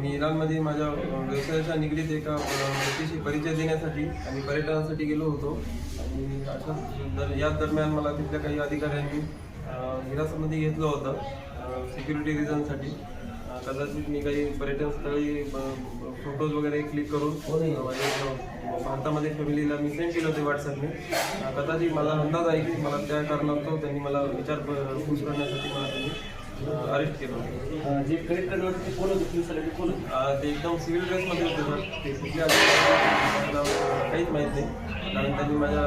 मी इराणमध्ये माझ्या व्यवसायाच्या निगडीत एका व्यक्तीशी परिचय देण्यासाठी आणि पर्यटनासाठी गेलो होतो. आणि अशा दर याच दरम्यान मला तिथल्या काही अधिकाऱ्यांनी हिरासमध्ये घेतलं होतं. सिक्युरिटी रिझनसाठी कदाचित मी काही पर्यटन स्थळी फोटोज वगैरे क्लिक करून माझ्या भारतामध्ये फॅमिलीला मी सेंड केले होते व्हॉट्सअपने कदाचित मला अंदाज आहे की मला त्या कारणास्तव त्यांनी मला विचार पूस करण्यासाठी मला त्यांनी अरेस्ट केलं होतं. जे क्रेडिट कार्ड होते ते कोण होते? सगळे कोण ते एकदम सिव्हिल ड्रेसमध्ये होते सर. ते मला काहीच माहीत नाही. कारण त्यांनी माझ्या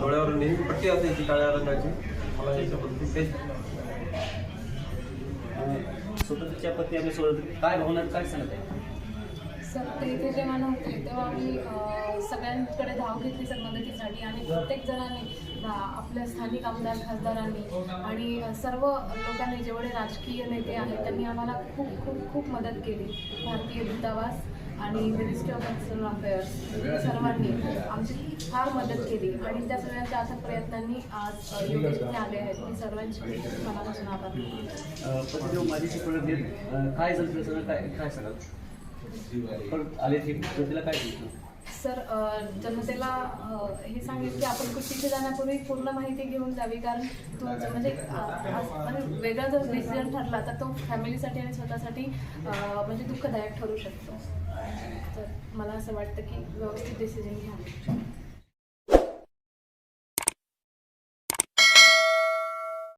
डोळ्यावर नेहमी पट्टी असायची काळ्या रंगाची. मला याच्याबद्दल काहीच स्वतंत्रच्या पत्नी आपल्यासोबत काय भावना काय सांगत आहे? सर ते इथे जेव्हा नव्हते तेव्हा आम्ही अ, सगळ्यांकडे धाव घेतली सर मदतीसाठी आणि प्रत्येक जणांनी आपल्या स्थानिक आमदार खासदारांनी आणि सर्व लोकांनी जेवढे राजकीय नेते आहेत त्यांनी आम्हाला खूप खूप खूप मदत केली. भारतीय दूतावास. आणि मिनिस्ट्री ऑफ एक्सटर्नल अफेअर्स सर्वांनी आमची फार मदत केली. आणि त्या सगळ्यांच्या अथक प्रयत्नांनी आज इथे आले आहेत. मी सर्वांची मनापासून आभार माझ्याशी परत येत काय झालं काय काय सांगाल परत आले ठीक तिला काय सांगितलं सर जनतेला हे सांगेल की आपण तिथे जाण्यापूर्वी पूर्ण माहिती घेऊन जावी कारण तुमचं म्हणजे, म्हणजे वेगळा जर डिसिजन ठरला तर तो फॅमिलीसाठी आणि स्वतःसाठी म्हणजे दुःखदायक ठरू शकतो. तर मला असं वाटतं की व्यवस्थित डिसिजन घ्या.